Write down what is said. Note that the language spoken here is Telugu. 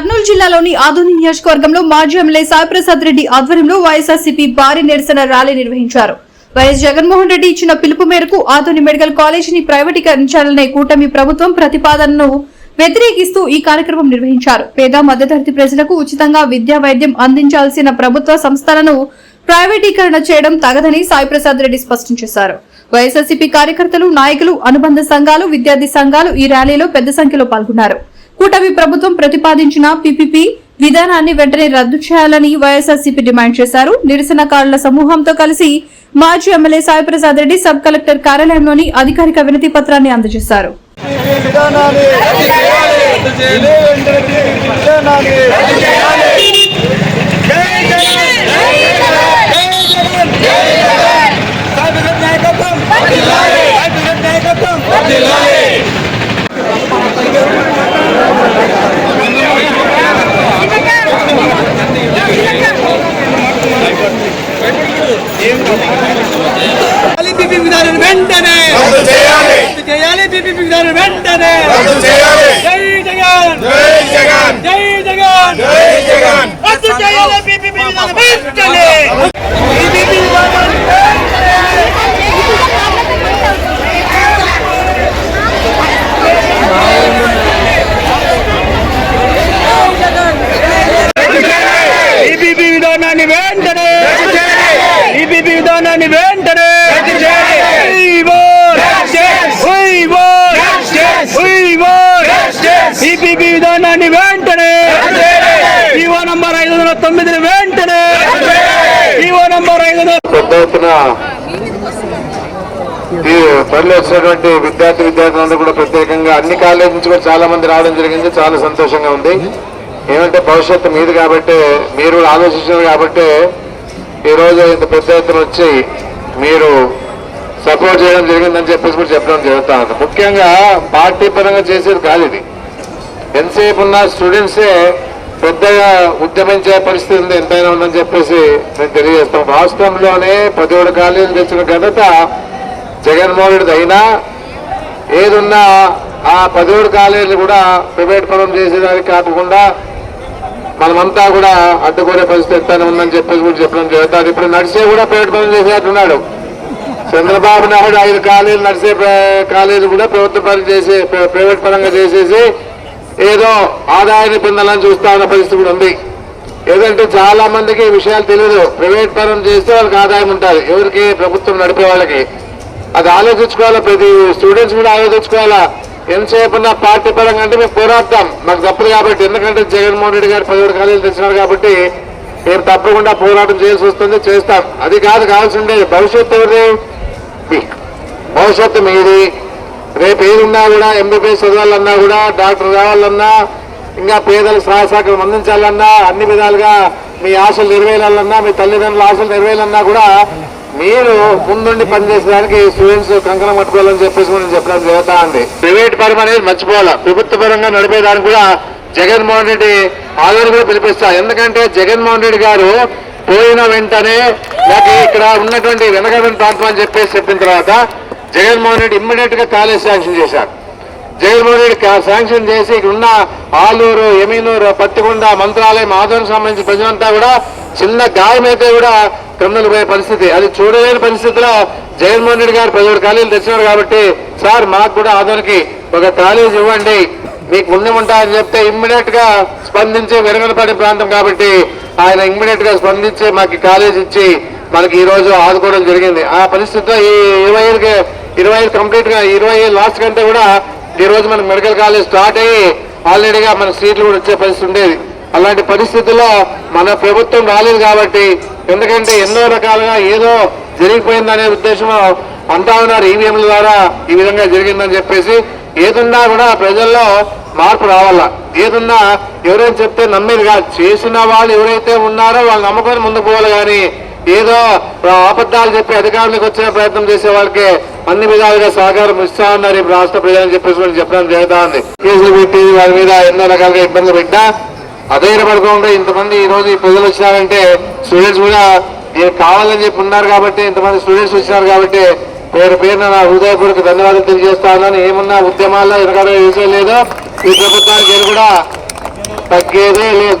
కర్నూలు జిల్లాలోని ఆధునిక నియోజకవర్గంలో మాజీ ఎమ్మెల్యే సాయిప్రసాద్ రెడ్డి ఆధ్వర్యంలో వైఎస్ఆర్సీపీ భారీ నిరసన ర్యాలీ నిర్వహించారు. వైఎస్ జగన్మోహన్ రెడ్డి ఇచ్చిన పిలుపు మేరకు ఆధునిక మెడికల్ కాలేజీని ప్రైవేటీకరించాలనే కూటమి ప్రభుత్వం ప్రతిపాదనను వ్యతిరేకిస్తూ ఈ కార్యక్రమం నిర్వహించారు. పేద మధ్యతరగతి ప్రజలకు ఉచితంగా విద్యా వైద్యం అందించాల్సిన ప్రభుత్వ సంస్థలను ప్రైవేటీకరణ చేయడం తగదని సాయిప్రసాద్ రెడ్డి స్పష్టం చేశారు. వైఎస్ఆర్సీపీ కార్యకర్తలు నాయకులు అనుబంధ సంఘాలు విద్యార్థి సంఘాలు ఈ ర్యాలీలో పెద్ద సంఖ్యలో పాల్గొన్నారు. కూటమి ప్రభుత్వం ప్రతిపాదించిన పీపీపీ విధానాన్ని వెంటనే రద్దు చేయాలని వైఎస్ఆర్సీపీ డిమాండ్ చేశారు. నిరసనకారుల సమూహంతో కలిసి మాజీ MLA Saiprasad Reddy sub collector కార్యాలయంలోని అధికారిక వినతి పత్రాన్ని అందజేశారు. విధానాన్ని రద్దు చేయాలి విధానాన్ని రద్దు చేయాలి జై జగన్ జై జగన్ జై జగన్ సాయిబగత్ నాయకత్వం వర్ధిల్లాలి సాయిబగత్ నాయకత్వం వర్ధిల్లాలి చేయాలి బీపీ విధానం వెంటనే చేయాలి. రద్దు చేయాలి బీపీ విధానం వెంటనే. జై జగన్. జై జగన్. జై జగన్. జై జగన్. రద్దు చేయాలి బీపీ విధానం వెంటనే. Justice. విధానాన్ని వెంటనే! ఈవో నంబర్ ఐదు వందల తొమ్మిదిని వెంటనే! ఈవో నంబర్ ఐదు వందల పెద్ద ఎత్తున ఈ వచ్చినటువంటి విద్యార్థి విద్యార్థులందరూ కూడా ప్రత్యేకంగా అన్ని కాలేజీ నుంచి కూడా చాలా మంది రావడం జరిగింది. చాలా సంతోషంగా ఉంది. ఏమంటే భవిష్యత్తు మీది కాబట్టి మీరు కూడా ఆలోచించారు కాబట్టి ఈరోజు ఇంత పెద్ద ఎత్తున వచ్చి మీరు సపోర్ట్ చేయడం జరిగిందని చెప్పేసి కూడా చెప్పడం జరుగుతా ఉంది. ముఖ్యంగా పార్టీ పరంగా చేసేది కాదు ఇది. ఎంతసేపు ఉన్న స్టూడెంట్సే పెద్దగా ఉద్యమించే పరిస్థితి ఉంది ఎంతైనా ఉందని చెప్పేసి నేను తెలియజేస్తాం రాష్ట్రంలోనే పదిహేడు కాలేజీలు తెచ్చిన ఘనత జగన్మోహన్ రెడ్డి అయినా ఏదున్నా ఆ పదిహేడు కాలేజీలు కూడా ప్రైవేట్ పరం చేసేదానికి కాకుండా మనమంతా కూడా అడ్డుకునే పరిస్థితి ఎంతైనా ఉందని చెప్పేసి కూడా చెప్పడం జరుగుతుంది. ఇప్పుడు నడిచే కూడా ప్రైవేట్ పరం చేసేట్టున్నాడు చంద్రబాబు నాయుడు ఐదు కాలేజీలు నడిచే కాలేజీలు కూడా ప్రభుత్వ పరం చేసి ప్రైవేట్ పరంగా చేసేసి ఏదో ఆదాయాన్ని పొందాలని చూస్తా ఉన్న పరిస్థితి కూడా ఉంది. ఏదంటే చాలా మందికి ఈ విషయాలు తెలియదు ప్రైవేట్ పరం చేస్తే వాళ్ళకి ఆదాయం ఉంటుంది. ఎవరికి? ప్రభుత్వం నడిపే వాళ్ళకి. అది ఆలోచించుకోవాలా ప్రతి స్టూడెంట్స్ కూడా ఆలోచించుకోవాలా? ఎంతసేపు ఉన్న పార్టీ పరంగా అంటే మేము పోరాడతాం. మాకు తప్పదు కాబట్టి. ఎందుకంటే జగన్మోహన్ రెడ్డి గారు పదిహేడు కాలేజీలు తెచ్చినారు కాబట్టి మేము తప్పకుండా పోరాటం చేయాల్సి వస్తుంది. చేస్తాం. అది కాదు కావాల్సిందే భవిష్యత్తు ఎవరిది? భవిష్యత్తు మీది. రేపు ఏదున్నా కూడా ఎంబీబీఎస్ చదవాలన్నా కూడా డాక్టర్ కావాలన్నా ఇంకా పేదలకు సహాయ సహకారం అందించాలన్నా అన్ని విధాలుగా మీ ఆశలు నెరవేరాలన్నా మీ తల్లిదండ్రుల ఆశలు నెరవేరాలన్నా కూడా మీరు ముందుండి పనిచేసేదానికి స్టూడెంట్స్ కంకణం పట్టుకోవాలని చెప్పేసి మనం చెప్పడం జరుగుతా ఉంది ప్రైవేట్ పరం అనేది మర్చిపోవాలి. ప్రభుత్వ పరంగా నడిపేదానికి కూడా జగన్మోహన్ రెడ్డి ఆదరణ కూడా పిలిపిస్తా. ఎందుకంటే జగన్మోహన్ రెడ్డి గారు పోయిన వెంటనే నాకు ఇక్కడ ఉన్నటువంటి వెనకబడిన ప్రాంతం అని చెప్పేసి చెప్పిన తర్వాత జగన్మోహన్ రెడ్డి ఇమ్మీడియట్గా కాలేజ్ శాంక్షన్ చేశారు. జగన్మోహన్ రెడ్డి శాంక్షన్ చేసి ఇక్కడ ఉన్న ఆలూరు ఎమీనూరు పత్తికొండ మంత్రాలయం ఆదరణ సంబంధించిన ప్రజలంతా కూడా చిన్న గాయమైతే కూడా క్రిమినల్ పోయే పరిస్థితి. అది చూడలేని పరిస్థితిలో జగన్మోహన్ రెడ్డి గారు పదిహేడు కాలేజీలు తెచ్చినారు కాబట్టి సార్ మాకు కూడా ఆదరణకి ఒక కాలేజ్ ఇవ్వండి. మీకు ఉండి ఉంటాయని చెప్తే ఇమ్మీడియట్గా స్పందించి వెనుకబడి ప్రాంతం కాబట్టి ఆయన ఇమ్మీడియట్గా స్పందించి మాకు కాలేజ్ ఇచ్చి మనకి ఈ రోజు ఆదుకోవడం జరిగింది. ఆ పరిస్థితిలో ఈ ఇరవై ఇరవై ఐదు కంప్లీట్గా ఇరవై ఐదు లాస్ట్ కంటే కూడా ఈరోజు మనకు మనకి మెడికల్ కాలేజ్ స్టార్ట్ అయ్యి ఆల్రెడీగా మన సీట్లు కూడా వచ్చే పరిస్థితి ఉండేది. అలాంటి పరిస్థితుల్లో మన ప్రభుత్వం రాలేదు కాబట్టి ఎందుకంటే ఎన్నో రకాలుగా ఏదో జరిగిపోయిందనే ఉద్దేశం అంటా ఉన్నారు ఈవీఎంల ద్వారా ఈ విధంగా జరిగిందని చెప్పేసి. ఏదున్నా కూడా ప్రజల్లో మార్పు రావాలా? ఏదున్నా ఎవరైనా చెప్తే నమ్మేది కాదు. చేసిన వాళ్ళు ఎవరైతే ఉన్నారో వాళ్ళు నమ్మకం ముందుకు పోవాలి కానీ ఏదో అబద్ధాలు చెప్పి అధికారులకు వచ్చిన ప్రయత్నం చేసే వాళ్ళకే అన్ని విధాలుగా సహకారం ఇస్తా ఉన్నారు. ఇప్పుడు రాష్ట్ర ప్రజలను చెప్పేసి చెప్పడం జరుగుతా ఉంది కేసులు పెట్టి వారి మీద ఎన్నో రకాలుగా ఇబ్బందులు పెట్టినా అధైర్యపడకుండా ఇంతమంది ఈ రోజు ప్రజలు వచ్చినారంటే స్టూడెంట్స్ కూడా నేను కావాలని చెప్పి ఉన్నారు కాబట్టి ఇంతమంది స్టూడెంట్స్ వచ్చినారు కాబట్టి పేరు పేరున నా హృదయపూర్వక ధన్యవాదాలు తెలియజేస్తా ఉన్నాను. ఏమన్నా ఉద్యమాల్లో ఎనకడ వేసే లేదు. ఈ ప్రభుత్వానికి కూడా తగ్గేదే లేదు.